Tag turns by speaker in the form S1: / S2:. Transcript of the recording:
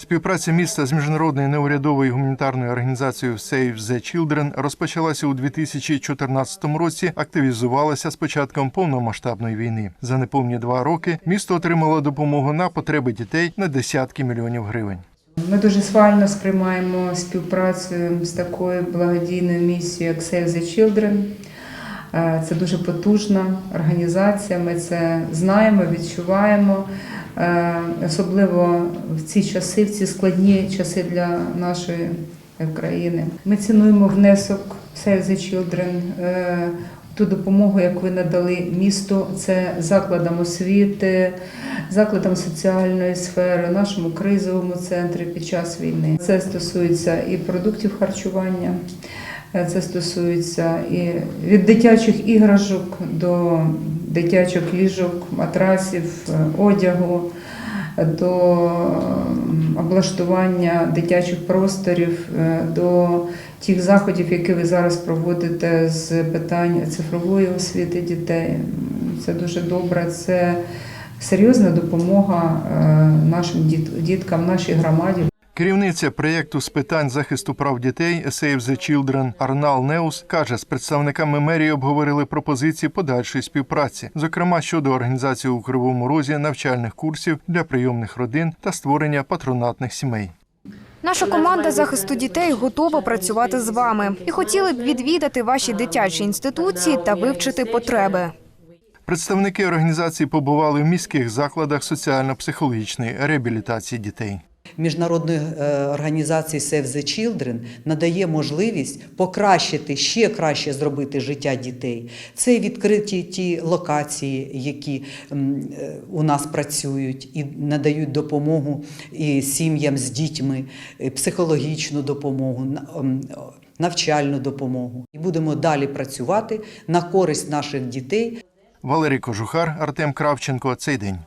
S1: Співпраця міста з міжнародною неурядовою гуманітарною організацією Save the Children розпочалася у 2014 році. Активізувалася з початком повномасштабної війни. За неповні два роки місто отримало допомогу на потреби дітей на десятки мільйонів гривень.
S2: Ми дуже схвально сприймаємо співпрацю з такою благодійною місією, як Save the Children. Е, Це дуже потужна організація. Ми це знаємо, відчуваємо. Е, Особливо в ці часи, в ці складні часи для нашої країни. Ми цінуємо внесок Save the Children. е, Ту допомогу, яку ви надали місту, це закладам освіти, закладам соціальної сфери, нашому кризовому центрі під час війни. Це стосується і продуктів харчування, це стосується і від дитячих іграшок до дитячих ліжок, матрасів, е, одягу. До облаштування дитячих просторів, е, до тих заходів, які ви зараз проводите з питань цифрової освіти дітей. Це дуже добре. Це серйозна допомога е, нашим діткам, нашій громаді.
S1: Керівниця проєкту з питань захисту прав дітей Save the Children Арнал Неус каже, з представниками мерії обговорили пропозиції подальшої співпраці, зокрема щодо організації у Кривому Розі навчальних курсів для прийомних родин та створення патронатних сімей.
S3: Наша команда захисту дітей готова працювати з вами і хотіли б відвідати ваші дитячі інституції та вивчити потреби.
S1: Представники організації побували в міських закладах соціально-психологічної реабілітації дітей.
S4: Міжнародної е, організації Save the Children надає можливість покращити ще краще зробити життя дітей. Це відкриті ті локації, які е, у нас працюють і надають допомогу і сім'ям з дітьми, і психологічну допомогу. на- Навчальну допомогу і будемо далі працювати на користь наших дітей
S1: Валерій Кожухар, Артем Кравченко. Цей день.